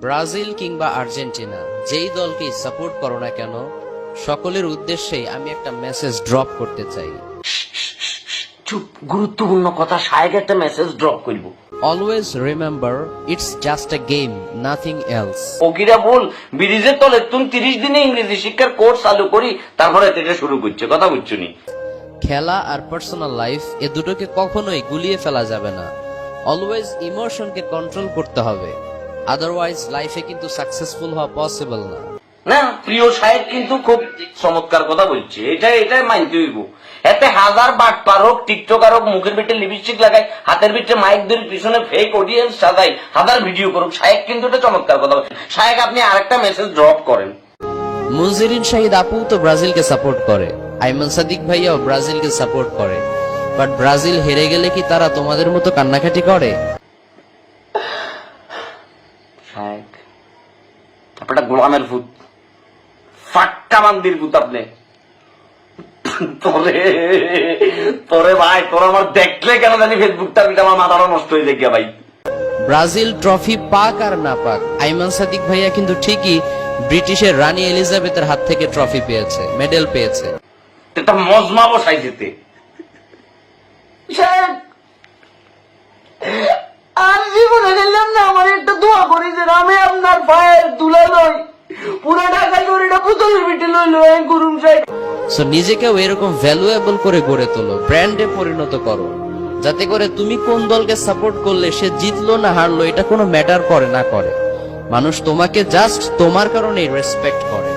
Brazil কিংবা Argentina যেই দলকেই support করো না কেন সকলের উদ্দেশ্যেই আমি একটা মেসেজ ড্রপ করতে চাই। চুপ গুরুত্বপূর্ণ কথা সাহেব একটা মেসেজ ড্রপ করব। Always remember it's just a game nothing else Fakira বল ব্রিজের তলে তুমি তিরিশ দিনে ইংরেজি শিক্ষার কোর্স চালু করি তারপরে থেকে শুরু করছে কথা বুঝছ নি? খেলা আর পার্সোনাল লাইফ এ দুটোকে কখনোই গুলিয়ে ফেলা যাবে না। অলওয়েজ ইমোশনকে কন্ট্রোল করতে হবে। আদারওয়াইজ লাইফে কিন্তু সাকসেসফুল হওয়া পসিবল না। না প্রিয় সাহেব কিন্তু খুব চমৎকার কথা বলছে। এটা এটাই মানতে হইব। এতে হাজার বাট পার হোক টিকটকার হোক মুখের ভিতরে লিপস্টিক লাগাই হাতের ভিতরে মাইক ধরে পিছনে ফেক অডিয়েন্স সাজাই হাজার ভিডিও করুক। সাহেব কিন্তু এটা চমৎকার কথা বলছে। সাহেব আপনি আরেকটা মেসেজ ড্রপ করেন। মুনজিরিন শাহিদ আপু তো ব্রাজিলকে সাপোর্ট করে। আইমান সাদিক ভাইয়াও ব্রাজিলকে সাপোর্ট করে। বাট ব্রাজিল হেরে গেলে কি তারা তোমাদের মতো কান্নাকাটি করে? আপনারা গোলামের ভূত। ফাটকা বান্দির ভূত আপনি। তোরে তোরে ভাই তোর আমার দেখলে কেন জানি ফেসবুকটা আমার মাথাটা নষ্ট হয়ে যায় ভাই। ব্রাজিল ট্রফি পাক আর না পাক আইমান সাদিক ভাইয়া কিন্তু ঠিকই ব্রিটিশের রানী এলিজাবেথের হাত থেকে ট্রফি পেয়েছে মেডেল পেয়েছে। এটা মজমা বসাই যেতে আর জীবনে গেলাম না আমার একটা দোয়া করি যে আমি আপনার পায়ের তুলে লই পুরো ঢাকায় করে এটা পুতুলের পিঠে লই এই গুরুম সাহেব। সো নিজেকেও এরকম ভ্যালুয়েবল করে গড়ে তোলো ব্র্যান্ডে পরিণত করো। যাতে করে তুমি কোন দলকে সাপোর্ট করলে, সে জিতলো না হারলো, এটা কোনো ম্যাটার করে না করে। মানুষ তোমাকে জাস্ট তোমার কারণে রেসপেক্ট করে।